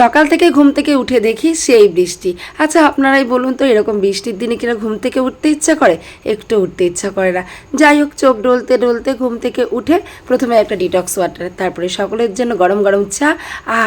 সকাল থেকে ঘুম থেকে উঠে দেখি সেই বৃষ্টি। আচ্ছা আপনারাই বলুন তো, এরকম বৃষ্টির দিনে কিনা ঘুম থেকে উঠতে ইচ্ছা করে? একটু উঠতে ইচ্ছা করে না। যাই হোক, চোখ ডলতে ডলতে ঘুম থেকে উঠে প্রথমে একটা ডিটক্স ওয়াটার তারপরে সকলের জন্য গরম গরম চা আ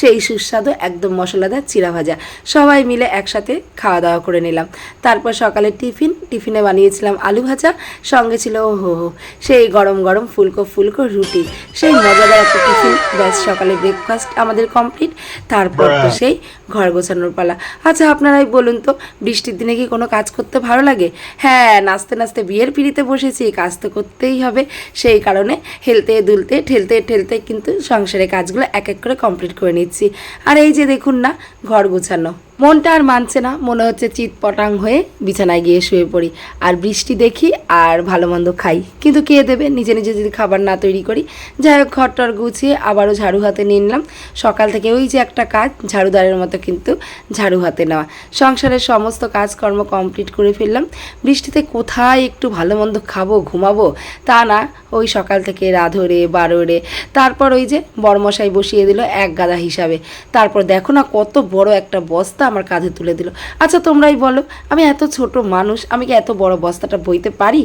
সেই সুস্বাদু একদম মশলাদার চিরা ভাজা। সবাই মিলে একসাথে খাওয়া দাওয়া করে নিলাম। তারপর সকালে টিফিন, টিফিনে বানিয়েছিলাম আলু ভাজা, সঙ্গে ছিল ও হো হো সেই গরম গরম ফুলকো ফুলকো রুটি। সেই মজাদার একটা টিফিন, ব্যাস সকালে ব্রেকফাস্ট আমাদের কমপ্লিট তারপর তো সেই ঘর গোছানোর পালা। আচ্ছা আপনারাই বলুন তো বৃষ্টির দিনে কি কোনো কাজ করতে ভালো লাগে? হ্যাঁ নাচতে নাচতে বিয়ের পিড়িতে বসেছি কাজ তো করতেই হবে। সেই কারণে হেলতে দুলতে ঠেলতে ঠেলতে কিন্তু সংসারের কাজগুলো এক এক করে কমপ্লিট করে নিচ্ছি। আর এই যে দেখুন না ঘর গোছানো। মনটা আর মানছে না, মনে হচ্ছে চিৎ পটাং হয়ে বিছানায় গিয়ে শুয়ে পড়ি। আর বৃষ্টি দেখি আর ভালো মন্দ খাই। কিন্তু কে দেবে? নিজে নিজে যদি খাবার না তৈরি করি। যাই হোক, ঘরটর গুছিয়ে আবারও ঝাড়ু হাতে নিয়ে নিলাম। সকাল থেকে ওই যে একটা কাজ, ঝাড়ুদারের মতো কিন্তু ঝাড়ু হাতে নেওয়া। সংসারের সমস্ত কাজকর্ম কমপ্লিট করে ফেললাম। বৃষ্টিতে কোথায় একটু ভালো মন্দ খাব, ঘুমাবো? তা না, ওই সকাল থেকে রাধরে, বারোরে। তারপর ওই যে বড়মশাই বসিয়ে দিল এক গাদা হিসাবে। তারপর দেখো না কত বড় একটা বস্তা। আমার কাঁধে তুলে দিল। আচ্ছা তোমরাই বলো, আমি এত ছোট মানুষ, আমি কি এত বড় বস্তাটা বইতে পারি?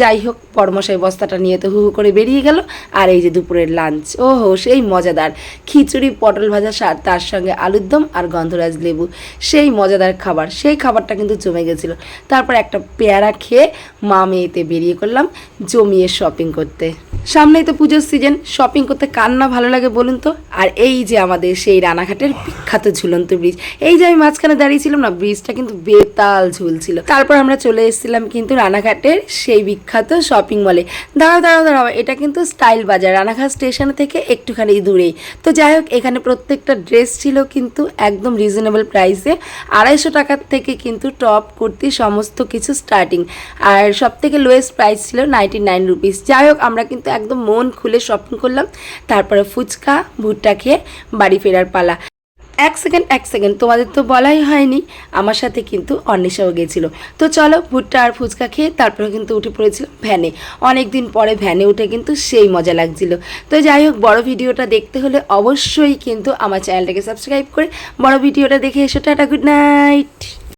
যাই হোক, বড়মশাই বস্তাটা নিয়ে তো হু হু করে বেরিয়ে গেল, আর এই যে দুপুরের লাঞ্চ ও হো সেই মজাদার। খিচুড়ি, পটল ভাজা তার সঙ্গে আলুর দম আর গন্ধরাজ লেবু, সেই মজাদার খাবার। সেই খাবারটা কিন্তু জমে গেছিল। তারপর একটা পেয়ারা খেয়ে মা মেয়েতে বেরিয়ে করলাম জমিয়ে শপিং করতে। সামনেই তো পুজোর সিজন শপিং করতে কার না ভালো লাগে বলুন তো? আর এই যে আমাদের সেই রানাঘাটের বিখ্যাত ঝুলন্ত ব্রিজ এই যে আমি মাঝখানে দাঁড়িয়েছিলাম না ব্রিজটা কিন্তু বেতাল ঝুলছিল। তারপর আমরা চলে এসেছিলাম কিন্তু রানাঘাটের সেই বিখ্যাত শপিং মলে দাঁড়াও দাঁড়াও দাঁড়াও, এটা কিন্তু স্টাইল বাজার, রানাঘাট স্টেশন থেকে একটুখানি দূরেই। তো যাই হোক, এখানে প্রত্যেকটা ড্রেস ছিল কিন্তু একদম রিজনেবল প্রাইসে আড়াইশো টাকার থেকে কিন্তু টপ কুর্তি, সমস্ত কিছু স্টার্টিং আর সব থেকে লোয়েস্ট প্রাইস ছিল নাইনটি নাইন রুপিস যাই হোক, আমরা কিন্তু একদম মন খুলে শপিং করলাম। তারপরে ফুচকা, ভুট্টা খেয়ে বাড়ি ফেরার পালা। এক সেকেন্ড এক সেকেন্ড তোমাদের তো বলাই হয়নি। আমার সাথে কিন্তু অন্বেষাও গেছিল। তো চলো, ভুট্টা আর ফুচকা খেয়ে তারপরে কিন্তু উঠে পড়েছিলাম ভ্যানে। অনেক দিন পরে ভ্যানে উঠে কিন্তু সেই মজা লাগছিল। তো যাই হোক, বড় ভিডিওটা দেখতে হলে অবশ্যই কিন্তু আমার চ্যানেলটাকে সাবস্ক্রাইব করে বড় ভিডিওটা দেখে এসো। Tata good night